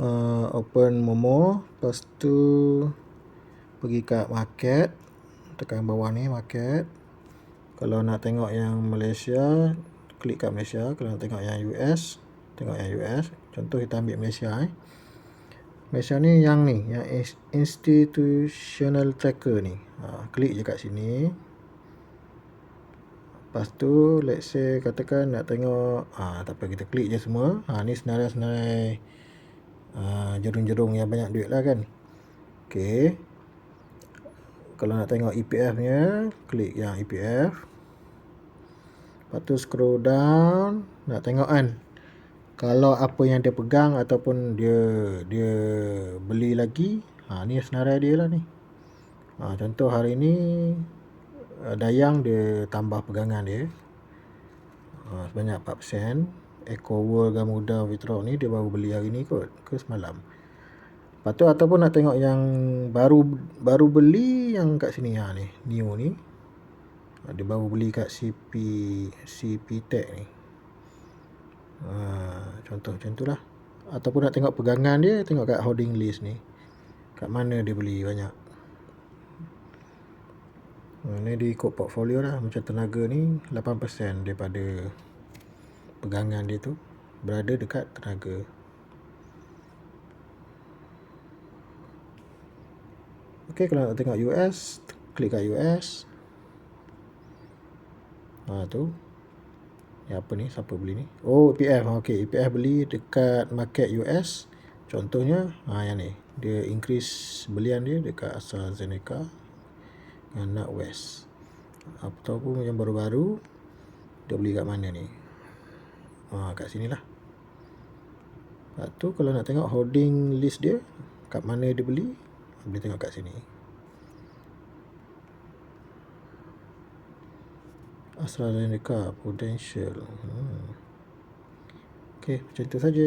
uh, open Momo. Lepas tu pergi kat market. Tekan bawah ni market. Kalau nak tengok yang Malaysia klik kat Malaysia. Kalau nak tengok yang US tengok yang US contoh kita ambil Malaysia eh. Malaysia ni yang ni yang institutional tracker ni. Ha, klik je kat sini. Lepas tu let's say katakan nak tengok ah tak apa kita klik je semua. Ha ni senarai-senarai uh, jerung-jerung yang banyak duit lah kan. Okey. Kalau nak tengok EPF nya, klik yang EPF. Lepas tu scroll down, nak tengok kan. Kalau apa yang dia pegang ataupun dia dia beli lagi, ha ni senarai dia lah ni. Ha, contoh hari ni dayang dia tambah pegangan dia uh, sebanyak 4% Eco World Gamuda Withdraw ni dia baru beli hari ni kot ke semalam. Lepas tu ataupun nak tengok yang baru baru beli yang kat sini ha ni new ni. Uh, dia baru beli kat CP CP Tech ni. Uh, contoh macam tu lah ataupun nak tengok pegangan dia tengok kat holding list ni. Kat mana dia beli banyak. Ha, ni dia ikut portfolio lah. Macam tenaga ni 8% daripada pegangan dia tu berada dekat tenaga. Okey, kalau nak tengok US, klik kat US. Ha tu. Ya apa ni? Siapa beli ni? Oh, EPF. Okey, EPF beli dekat market US. Contohnya, ha yang ni. Dia increase belian dia dekat AstraZeneca dengan West. Apa tahu pun yang baru-baru dia beli kat mana ni? Ha, kat sini lah. Lepas tu kalau nak tengok holding list dia, kat mana dia beli, boleh tengok kat sini. AstraZeneca Potential. Hmm. Okey, macam tu saja.